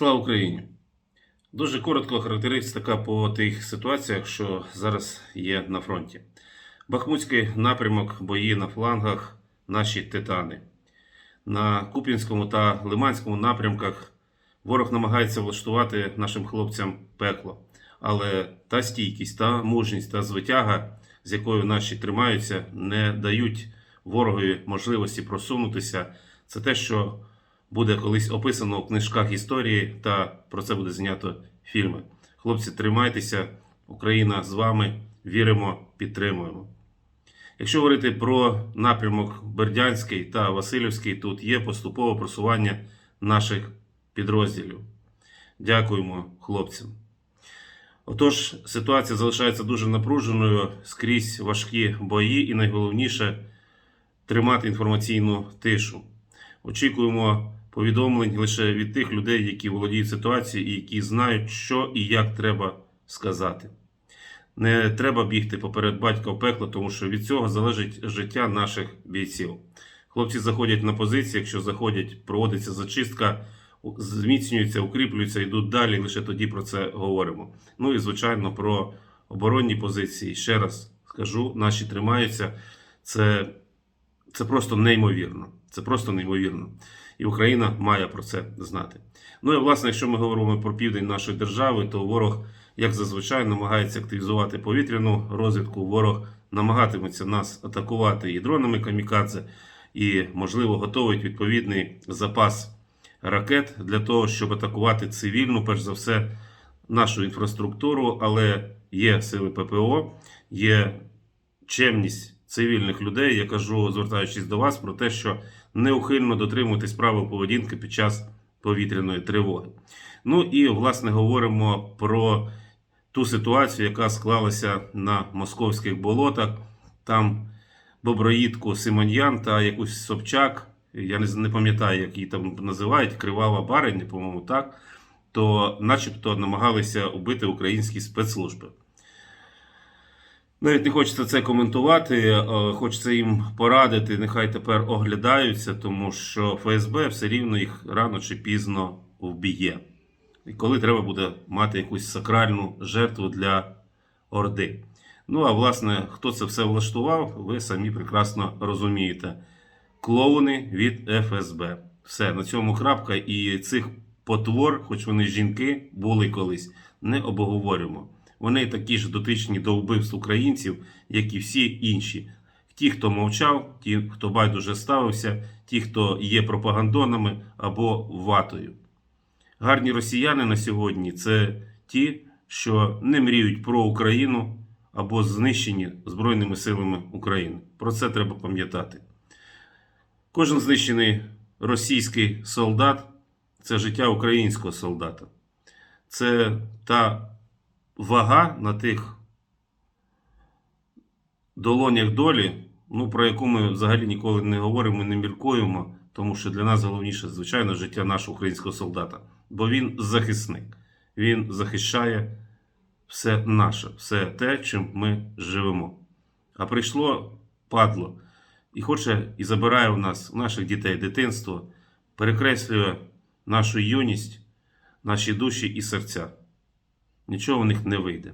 Слава Україні! Дуже коротко характеристика по тих ситуаціях, що зараз є на фронті. Бахмутський напрямок, бої на флангах, наші титани. На Куп'янському та Лиманському напрямках ворог намагається влаштувати нашим хлопцям пекло. Але та стійкість, та мужність, та звитяга, з якою наші тримаються, не дають ворогові можливості просунутися. Це те, що буде колись описано у книжках історії, та про це буде знято фільми. Хлопці, тримайтеся, Україна з вами. Віримо, підтримуємо. Якщо говорити про напрямок Бердянський та Васильівський, тут є поступове просування наших підрозділів. Дякуємо хлопцям. Отож, ситуація залишається дуже напруженою, скрізь важкі бої, і найголовніше тримати інформаційну тишу. Очікуємо повідомлень лише від тих людей, які володіють ситуацією і які знають, що і як треба сказати. Не треба бігти поперед батька в пекло, тому що від цього залежить життя наших бійців. Хлопці заходять на позиції, якщо заходять, проводиться зачистка, зміцнюються, укріплюються, йдуть далі. Лише тоді про це говоримо. Ну і звичайно про оборонні позиції. Ще раз скажу, наші тримаються. Це, це просто неймовірно. Це просто неймовірно. І Україна має про це знати. Ну і власне, якщо ми говоримо про південь нашої держави, то ворог, як зазвичай, намагається активізувати повітряну розвідку. Ворог намагатиметься нас атакувати і дронами камікадзе, і, можливо, готовить відповідний запас ракет для того, щоб атакувати цивільну, перш за все, нашу інфраструктуру, але є сили ППО, є чемність цивільних людей. Я кажу, звертаючись до вас, про те, що неухильно дотримуватись правил поведінки під час повітряної тривоги. Ну і власне говоримо про ту ситуацію, яка склалася на московських болотах. Там Боброїдку Симоньян та якусь Собчак, я не, пам'ятаю, як її там називають, кривава бариня, по-моєму, так, то начебто намагалися убити українські спецслужби. Навіть не хочеться це коментувати, е, хочеться їм порадити, нехай тепер оглядаються, тому що ФСБ все рівно їх рано чи пізно вб'є. І коли треба буде мати якусь сакральну жертву для Орди. Ну, а власне, хто це все влаштував, ви самі прекрасно розумієте. Клоуни від ФСБ. Все, на цьому крапка. І цих потвор, хоч вони жінки, були колись, не обговорюємо. Вони такі ж дотичні до вбивств українців, як і всі інші. Ті, хто мовчав, ті, хто байдуже ставився, ті, хто є пропагандонами або ватою. Гарні росіяни на сьогодні це ті, що не мріють про Україну або знищені Збройними силами України. Про це треба пам'ятати. Кожен знищений російський солдат це життя українського солдата. Це та вага на тих долонях долі, ну, про яку ми взагалі ніколи не говоримо, і не міркуємо, тому що для нас головніше, звичайно, життя нашого українського солдата. Бо він захисник, він захищає все наше, все те, чим ми живемо. А прийшло падло і хоче і забирає у нас, у наших дітей дитинство, перекреслює нашу юність, наші душі і серця. Нічого в них не вийде.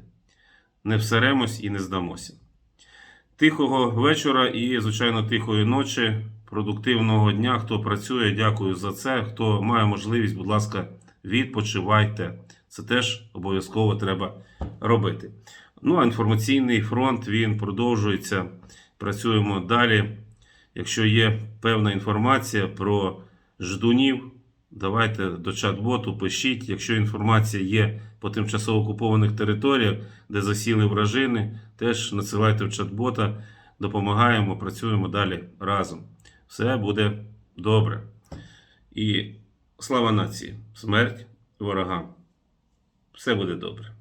Не всеремось і не здамося. Тихого вечора і, звичайно, тихої ночі, продуктивного дня. Хто працює, дякую за це. Хто має можливість, будь ласка, відпочивайте. Це теж обов'язково треба робити. Ну, а інформаційний фронт він продовжується. Працюємо далі. Якщо є певна інформація про ждунів, давайте до чат-боту пишіть. Якщо інформація є по тимчасово окупованих територіях, де засіли вражини, теж надсилайте в чат-бота, допомагаємо, працюємо далі разом. Все буде добре. І слава нації, смерть ворогам. Все буде добре.